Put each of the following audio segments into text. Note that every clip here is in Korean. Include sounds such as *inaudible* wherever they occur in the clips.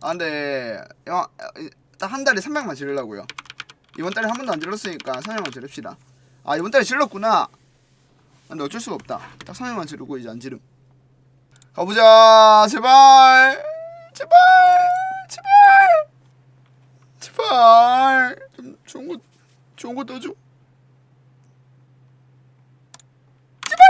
아 근데 딱한 달에 300만 지르려고요. 이번 달에 한 번도 안 질렀으니까 300만 지릅시다. 아 이번 달에 질렀구나. 아, 근데 어쩔 수가 없다. 딱 300만 지르고 이제 안 지름. 가보자 제발 제발 제발 제발 좀 좋은 거 좋은 거 떠줘. 제발.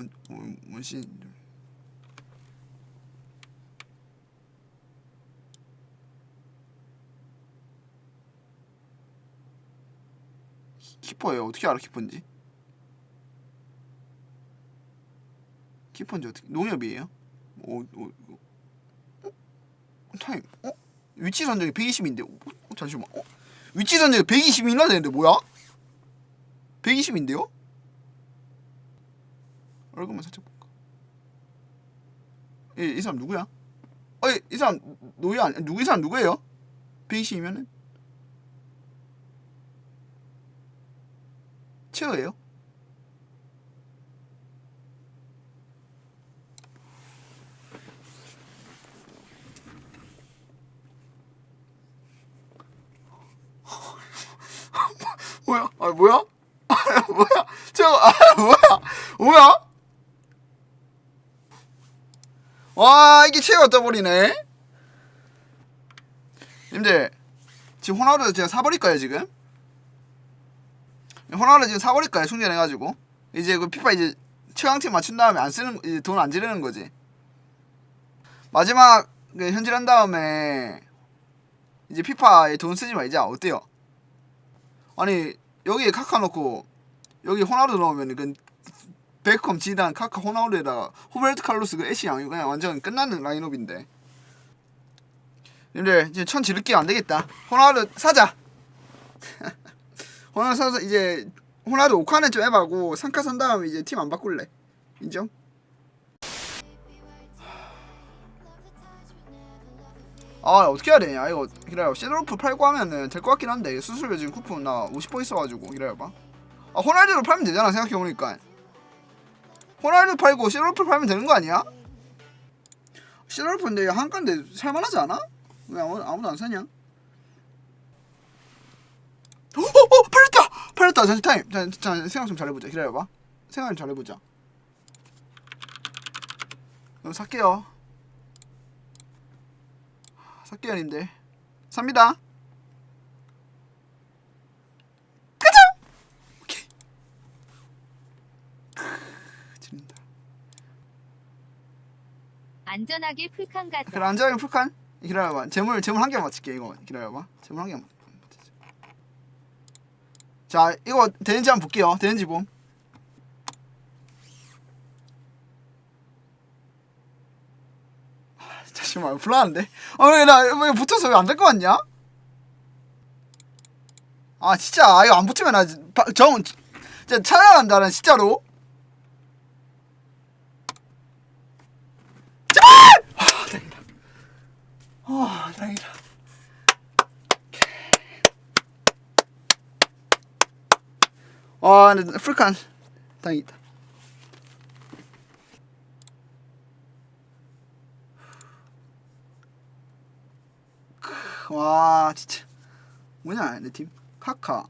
문, 문, 문신 좀. 키퍼예요. 어떻게 알아 키퍼인지? 키퍼인지 어떻게? 농협이에요? 어, 어, 어, 어? 타임? 어? 위치 선정이 120인데? 어? 어, 잠시만. 어? 위치 선정이 120이나 되는데 뭐야? 120인데요? 얼굴만 살짝 볼까? 이, 이 사람 누구야? 어이 이 사람 노예 아니 누구 이 사람 누구예요? 120이면은 최어예요? *laughs* 뭐야? 아 뭐야? 아 *laughs* 뭐야? 저거 아 뭐야? 뭐야? 와 이게 최가 떠버리네. 님들 지금 호나우두 제가 사버릴까요 지금? 호나우두 지금 사버릴까요 충전해가지고 이제 그 피파 이제 최강팀 맞춘 다음에 안 쓰는 이제 돈 안 지르는 거지. 마지막 그 현질한 다음에 이제 피파에 돈 쓰지 말자 어때요? 아니 여기에 카카 넣고 여기 호나우두 넣으면 그 베컴, 지단, 카카, 호나우두에다가 호베르트 칼로스, 그 애쉬 양이 그냥 완전 끝나는 라인업인데. 님들 이제 천 지를게요 안 되겠다. 호나우두 사자. *laughs* 호나우두 사서 이제 호나우두 5칸은 좀 해봐고 3카 산 다음에 이제 팀 안 바꿀래. 인정? 아 어떻게 해야 되냐 이거 기다려 섀도우프 팔고 하면은 될 것 같긴 한데 수수료 지금 쿠폰 나 50% 있어가지고 기다려봐 아 호날두로 팔면 되잖아 생각해보니까 호날두 팔고 섀도우프 팔면 되는 거 아니야? 섀도우프인데 한가인데 살만하지 않아? 왜 아무, 아무도 안 사냐? 어, 어, 어, 팔렸다! 팔렸다! 잠시 타임! 자, 자, 생각 좀 잘해보자. 기다려봐. 생각 좀 잘해보자. 그럼 살게요. 살게요, 님들. 삽니다. 가자! 오케이. 크, 지린다. 안전하게 풀칸 가자. 그래 안전하게 풀칸? 기다려봐. 재물 재물 한 개 맞출게 이거. 기다려봐. 재물 한개 맞출게 자 이거 되는지 한번 볼게요. 되는지 봄. 아, 잠시만 불안한데? 아왜나왜 붙어서 왜 안 될 것 같냐? 아 진짜 이거 안 붙으면 나정 진짜 찾아간다 난 진짜로 아 다행이다 아 다행이다 와 근데 풀칸 다행이다 크, 와 진짜 뭐냐 내 팀 카카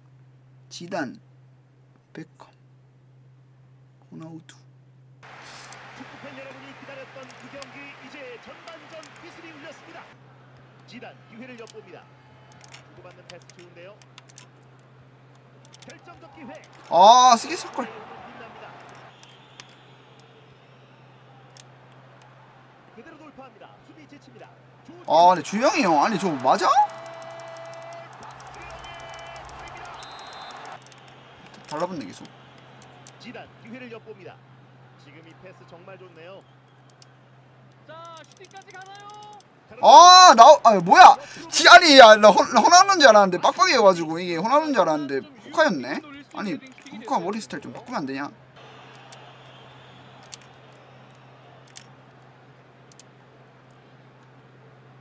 지단 베컴 호나우두 축구팬 여러분이 기다렸던 그 경기 이제 전반전 휘슬이 울렸습니다. 지단 기회를 엿봅니다. 주고받는 패스 좋은데요. 결정적 기회. 아 쓰기 쓸걸 빛납니다. 그대로 돌파합니다. 수비 지칩니다. 좋은 아 근데 주영이 형 아니 저거 맞아? 달라붙네 계속 지단 기회를 엿봅니다. 지금 이 패스 정말 좋네요. 자 슈팅까지 가나요? 아, 나, 아, 뭐야? 지, 아니, 야, 나 호, 호나우는 줄 알았는데, 빡빡이여가지고, 이게 호나우는 줄 알았는데, 카카였네? 아니 카카 머리 스타일 좀 바꾸면 안 되냐?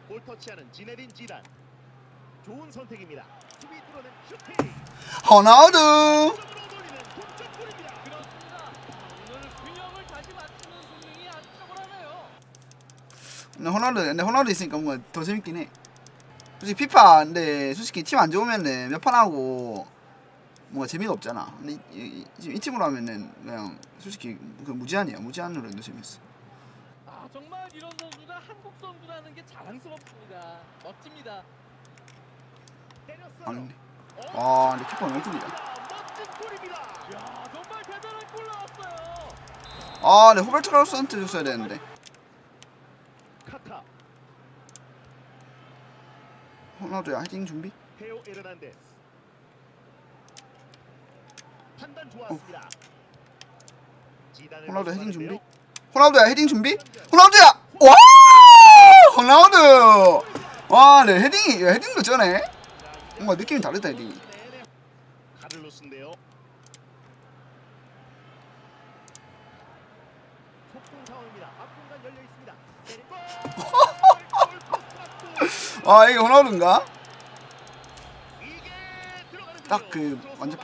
볼 터치하는 지네딘 지단 좋은 선택입니다. 수비 뚫어낸 슈팅. 호나우두. 근데 호나우두 근데 호나우두 있으니까 뭔가 더 재밌긴 해. 솔직히 피파 근데 솔직히 팀 안 좋으면은 몇 판 하고 뭔가 재미가 없잖아. 근데 이, 이, 이, 이 팀으로 하면은 그냥 솔직히 그 무제한이야. 무제한으로 해도 재밌어. 아 정말 이런 선수가 한국 선수라는 게 자랑스럽습니다. 멋집니다. 때렸어요. 어, 와 근데 키퍼 너무 뚫리다. 멋진 골입니다. 야 정말 대단한 골 나왔어요. 아, 네 호벨트 카로스한테 줬어야 되는데. 카카, 호날두야 헤딩 준비? 테오 에르난데스. 판단 좋았습니다. 호날두 헤딩. 준비? 호날두야 헤딩 준비? 호날두야! 와! 호날두! 와, 네 헤딩이 헤딩도 쩌네. 뭔가 느낌이 다르다 헤딩이. 카를로스인데요. 속공 상황입니다. 앞공간 열려 있습니다. *laughs* 아, 이게 호날두인가? 딱그 크로스오버 완전.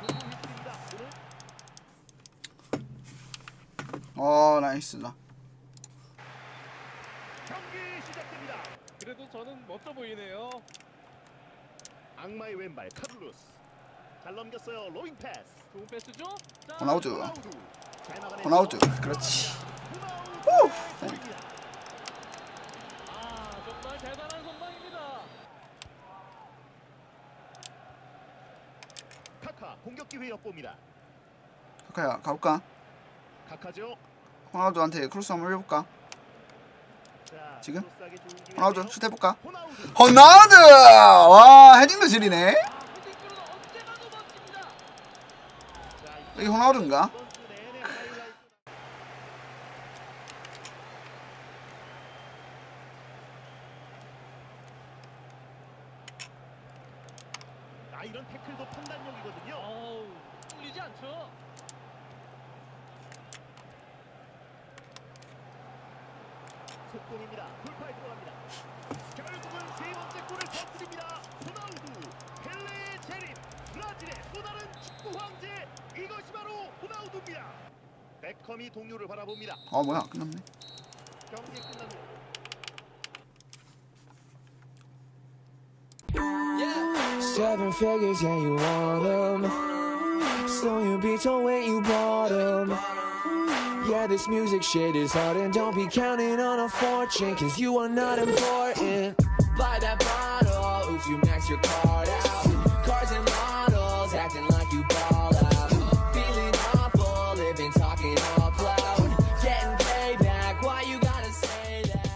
성공했습니다. 오늘 어, 나이스다. 경기 시작됩니다. 그래도 저는 멋져 보이네요. 악마의 왼발 카를로스. 잘 넘겼어요. 로잉 패스. 좋은 패스죠? 자, 호나우두. 호나우두. 잘 막아내고 호날두. 그렇지. 호나우두의 골입니다. 아 정말 대단한 선방입니다. 카카 공격 기회 엿봅니다. 카카야, 가볼까? 카카죠. 호날두한테 크로스 한번 해볼까? 자, 지금? 호날두 슛 해볼까? 호나우두. 와, 헤딩도 지리네. 아 여기 호날두인가? 이번 주 내내 하이라이트. 아 이런 태클도 판단력이거든요. 어우 뚫리지 않죠? 속공입니다. 돌파에 들어갑니다. 결국은 세 번째 골을 터뜨립니다. 호나우두, 펠레의 재림, 브라질의 또 다른 축구 황제 이것이 바로 호나우두입니다. 베컴이 동료를 바라봅니다. 아, 뭐야, 끝났네. 경기 끝납 Seven figures, yeah, you want them. Slow your beats on when you bought them. Yeah, this music shit is hard, and don't be counting on a fortune, cause you are not important. Buy that bottle if you max your card out. Cars and models acting like